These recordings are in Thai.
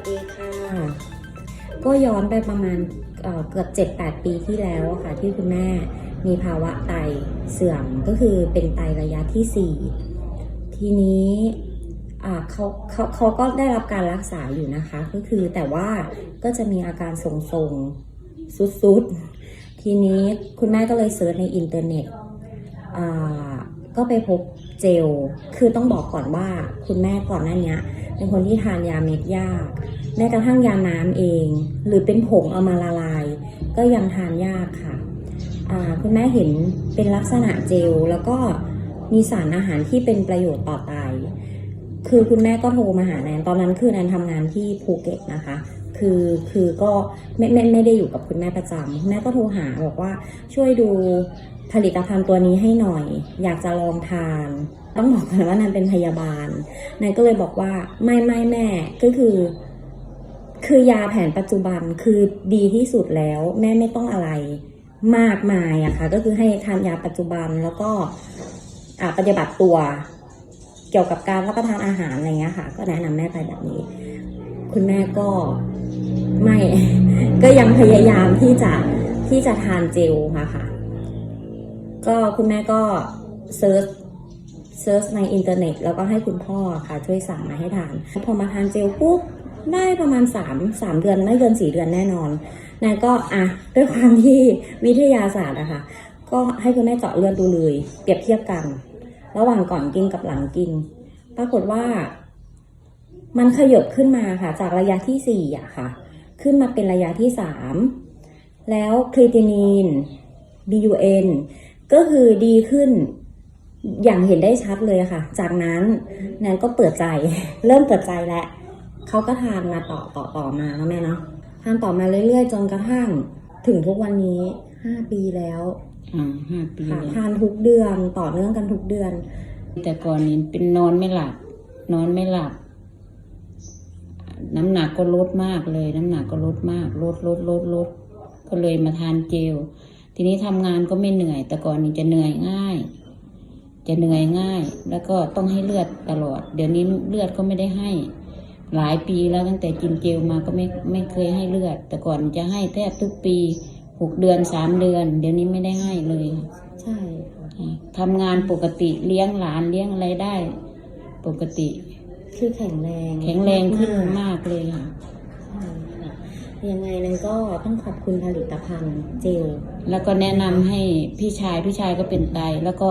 สดีค่ะ ก็ย้อนไปประมาณเอ่อเกือบ 7-8 ปีที่แล้วค่ะที่คุณแม่มีภาวะไตเสื่อมก็คือเป็นไตระยะที่ 4 ทีนี้เขาเขาเขาก็ได้รับการรักษาอยู่นะคะ ก็คือแต่ว่าก็จะมีอาการทรงๆสุดๆ ทีนี้คุณแม่ก็เลยเซิร์ชในอินเทอร์เน็ต ก็ไปพบเจล คือต้องบอกก่อนว่าคุณแม่ก่อนหน้าเนี้ยเป็นคนที่ทานยาเม็ดยาก แม้กระทั่งยาน้ำเอง หรือเป็นผงเอามาละลาย ก็ยังทานยากค่ะอ่าคุณแม่เห็นเป็นลักษณะเจล แล้วก็มีสารอาหารที่เป็นประโยชน์ต่อไตคือคุณแม่ก็โทรมาหาแนนตอนนั้นคือแนนทำงานที่ภูเก็ตนะคะ คือคือก็ไม่ไม่ไม่ได้อยู่กับคุณแม่ประจำคุณแม่ก็โทรหาบอกว่าช่วยดูผลิตภัณฑ์ตัวนี้ให้หน่อย อยากจะลองทาน ต้องบอกก่อนว่าแนนเป็นพยาบาลนายก็เลยบอกว่าไม่ไม่แม่ก็คือ คือยาแผนปัจจุบันคือดีที่สุดแล้ว แม่ไม่ต้องอะไรมากมายอะค่ะก็คือให้ทานยาปัจจุบันแล้วก็อ่าปฏิบัติตัวเกี่ยวกับการรับประทานอาหารอะไรเงี้ยค่ะ ก็แนะนำแม่ไปแบบนี้ คุณแม่ก็ ไม่ ก็ยังพยายามที่จะที่จะทานเจลค่ะค่ะ ก็คุณแม่ก็เซิร์ชเซิร์ชในอินเทอร์เน็ต แล้วก็ให้คุณพ่อค่ะ ช่วยสั่งมาให้ทาน พอมาทานเจลปุ๊บได้ประมาณ 3 3 เดือนไม่เกิน 4 เดือนแน่นอนนายก็อะด้วยความที่วิทยาศาสตร์อะค่ะ ก็ให้คุณแม่เจาะเลือดดูเลย เปรียบเทียบกัน ระหว่างก่อนกินกับหลังกิน ปรากฏว่า มันขยบขึ้นมาค่ะ จากระยะที่สี่อะค่ะ ขึ้นมาเป็นระยะที่สามแล้วครีตินีน BUN ก็คือดีขึ้นอย่างเห็นได้ชัดเลยค่ะ จากนั้นแนนก็เปิดใจ เริ่มเปิดใจแล้วเขาก็ทานมาต่อต่อต่อมาแล้วแม่เนาะทานต่อมาเรื่อยๆ จนกระทั่งถึงทุกวันนี้ห้าปีแล้วอ่าห้าปีค่ะแล้วทานทุกเดือนต่อเนื่องกันทุกเดือน แต่ก่อนนี้เป็นนอนไม่หลับ นอนไม่หลับ น้ำหนักก็ลดมากเลย น้ำหนักก็ลดมาก ลดลดลดลดก็เลยมาทานเจล ทีนี้ทำงานก็ไม่เหนื่อย แต่ก่อนนี้จะเหนื่อยง่าย จะเหนื่อยง่าย แล้วก็ต้องให้เลือดตลอด เดี๋ยวนี้เลือดก็ไม่ได้ให้ หลายปีแล้วตั้งแต่กินเจลมาก็ไม่ไม่เคยให้เลือด แต่ก่อนจะให้แทบทุกปีหกเดือนสามเดือน เดี๋ยวนี้ไม่ได้ให้เลยค่ะใช่ค่ะทำงานปกติเลี้ยงหลานเลี้ยงอะไรได้ ปกติ คือแข็งแรงแข็งแรงขึ้นมากมากเลยค่ะใช่ค่ะยังไงนั้นก็ต้องขอบคุณผลิตภัณฑ์เจล แล้วก็แนะนำให้พี่ชายพี่ชายก็เป็นไตแล้วก็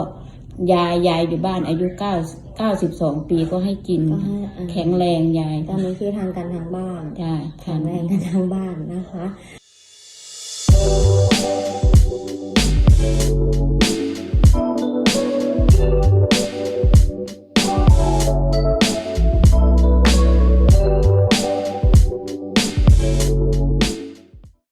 ยายยายอยู่บ้านอายุเก้าเก้าสิบสองปีก็ให้กินก็ให้อ่าแข็งแรงยาย ตอนนี้คือทางการทางบ้านใช่แข็งแรงกันทางบ้านนะคะ